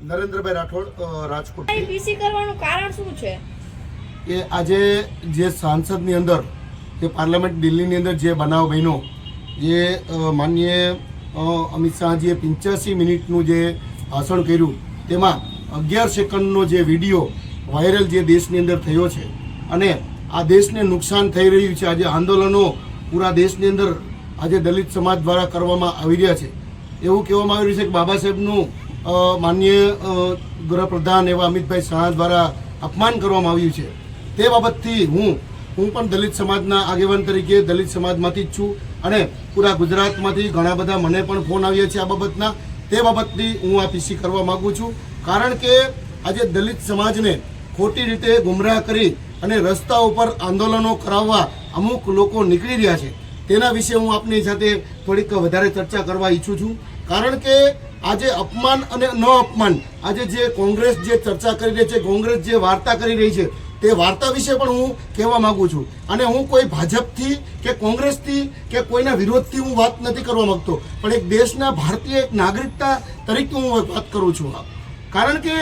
નરેન્દ્રભાઈ રાઠોડ રાજકોટ. પીસી કરવાનું કારણ શું છે? કે આજે જે સાંસદની અંદર જે પાર્લામેન્ટ દિલ્હીની અંદર જે બનાવ બન્યો જે માનનીય અમિત શાહજીએ પંચ્યાસી મિનિટનું જે ભાષણ કર્યું તેમાં અગિયાર સેકન્ડનો જે વીડિયો વાયરલ જે દેશની અંદર થયો છે અને આ દેશને નુકસાન થઈ રહ્યું છે આજે આંદોલનો પૂરા દેશની અંદર આજે દલિત સમાજ દ્વારા કરવામાં આવી રહ્યા છે. એવું કહેવામાં આવી રહ્યું છે કે બાબા સાહેબનું અ, ગૃહપ્રધાન એવા અમિતભાઈ શાહ દ્વારા અપમાન કરવામાં આવ્યું છે. તે બાબતથી હું હું પણ દલિત સમાજના આગેવાન તરીકે દલિત સમાજમાંથી જ છું અને પૂરા ગુજરાતમાંથી ઘણા બધા મને પણ ફોન આવ્યા છે આ બાબતના. તે બાબતથી હું આ પીસી કરવા માગું છું. કારણ કે આજે દલિત સમાજને ખોટી રીતે ગુમરાહ કરી અને રસ્તા ઉપર આંદોલનો કરાવવા અમુક લોકો નીકળી રહ્યા છે. તેના વિશે હું આપની સાથે થોડીક વધારે ચર્ચા કરવા ઈચ્છું છું. કારણ કે આજે અપમાન અને ન અપમાન આજે જે કોંગ્રેસ જે ચર્ચા કરી રહી છે, કોંગ્રેસ જે વાર્તા કરી રહી છે, તે વાર્તા વિશે પણ હું કહેવા માગું છું. અને હું કોઈ ભાજપથી કે કોંગ્રેસથી કે કોઈના વિરોધથી હું વાત નથી કરવા માંગતો. પણ એક દેશના ભારતીય એક નાગરિકતા તરીકે હું વાત કરું છું કારણ કે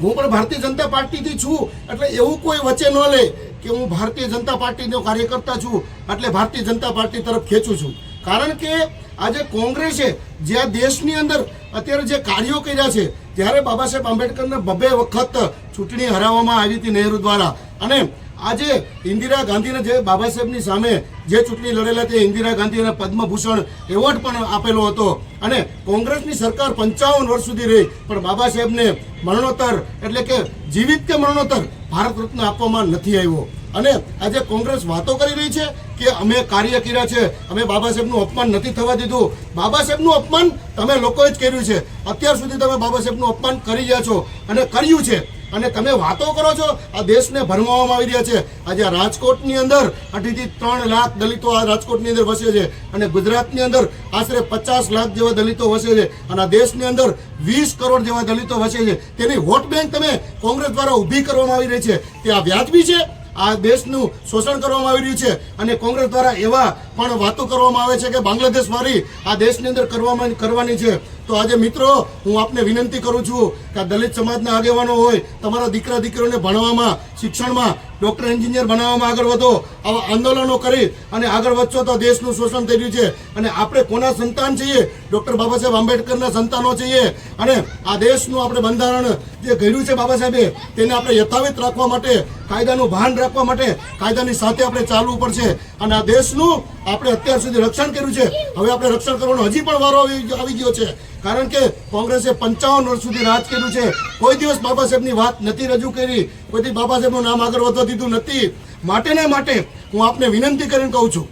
હું પણ ભારતીય જનતા પાર્ટીથી છું, એટલે એવું કોઈ વચ્ચે ન લે કે હું ભારતીય જનતા પાર્ટીનો કાર્યકર્તા છું, એટલે ભારતીય જનતા પાર્ટી તરફ ખેંચું છું. કારણ કે આજે કોંગ્રેસે જે દેશની અંદર અત્યારે જે કાર્યો કર્યા છે, ત્યારે બાબા સાહેબ આંબેડકરને બબે વખત ચૂંટણી હરાવવામાં આવી હતી નહેરુ દ્વારા. અને આજે ઇન્દિરા ગાંધીને જે બાબા સાહેબની સામે જે ચૂંટણી લડેલા તે ઇન્દિરા ગાંધીને પદ્મભૂષણ એવોર્ડ પણ આપેલો હતો. અને કોંગ્રેસની સરકાર પંચાવન વર્ષ સુધી રહી, પણ બાબા સાહેબને મરણોત્તર એટલે કે જીવિત કે મરણોત્તર ભારત રત્ન આપવામાં નથી આવ્યો. અને આજે કોંગ્રેસ વાતો કરી રહી છે કે અમે કાર્ય કર્યા છે. અમે બાબા સાહેબનું અપમાન નથી થવા દીધું. બાબા સાહેબનું અપમાન તમે લોકોએ જ કર્યું છે. અત્યાર સુધી તમે બાબા સાહેબનું અપમાન કરી રહ્યા છો અને કર્યું છે. અને તમે વાતો કરો છો, આ દેશને ભરમાવવામાં આવી રહ્યા છે. આજે રાજકોટની અંદર અઢીથી ત્રણ લાખ દલિતો આ રાજકોટની અંદર વસે છે. અને ગુજરાતની અંદર આશરે પચાસ લાખ જેવા દલિતો વસે છે. અને આ દેશની અંદર વીસ કરોડ જેવા દલિતો વસે છે. તેની વોટ બેંક તમે કોંગ્રેસ દ્વારા ઊભી કરવામાં આવી રહી છે. તે આ વ્યાજબી છે? આ દેશનું શોષણ કરવામાં આવી રહ્યું છે અને કોંગ્રેસ દ્વારા એવા પણ વાતો કરવામાં આવે છે કે બાંગ્લાદેશ વાળી આ દેશની અંદર કરવામાં કરવાની છે. તો આજે મિત્રો, હું આપને વિનંતી કરું છું કે આ દલિત સમાજના આગેવાનો હોય, તમારા દીકરા દીકરીઓને ભણવામાં શિક્ષણમાં, ડૉક્ટર, એન્જિનિયર બનાવવામાં આગળ વધો. આવા આંદોલનો કરી અને આગળ વધશો તો દેશનું શોષણ થઈ રહ્યું છે. અને આપણે કોના સંતાન છીએ? ડૉક્ટર બાબા સાહેબ આંબેડકરના સંતાનો છીએ. અને આ દેશનું આપણે બંધારણ જે ઘડ્યું છે બાબા સાહેબે તેને આપણે યથાવિત રાખવા માટે, કાયદાનું ભાન રાખવા માટે, કાયદાની સાથે આપણે ચાલવું પડશે. અને આ દેશનું આપણે અત્યાર સુધી રક્ષણ કર્યું છે. હવે આપણે રક્ષણ કરવાનો હજી પણ વારો આવી ગયો છે. કારણ કે કોંગ્રેસે પંચાવન વર્ષ સુધી રાજ કર્યું છે. કોઈ દિવસ બાબા સાહેબની વાત નથી રજૂ કરી. કોઈ બાબા સાહેબનું નામ આગળ વધવા દીધું નથી. માટે ને માટે હું આપને વિનંતી કરીને કહું છું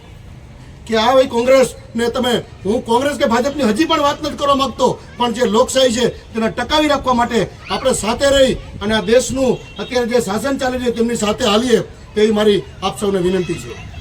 કે આ ભાઈ કોંગ્રેસ ને તમે હું કોંગ્રેસ કે ભાજપની હજી પણ વાત નથી કરવા માંગતો, પણ જે લોકશાહી છે તેને ટકાવી રાખવા માટે આપણે સાથે રહી અને આ દેશનું અત્યારે જે શાસન ચાલી રહ્યું તેમની સાથે હાલીએ તેવી મારી આપ સૌને વિનંતી છે.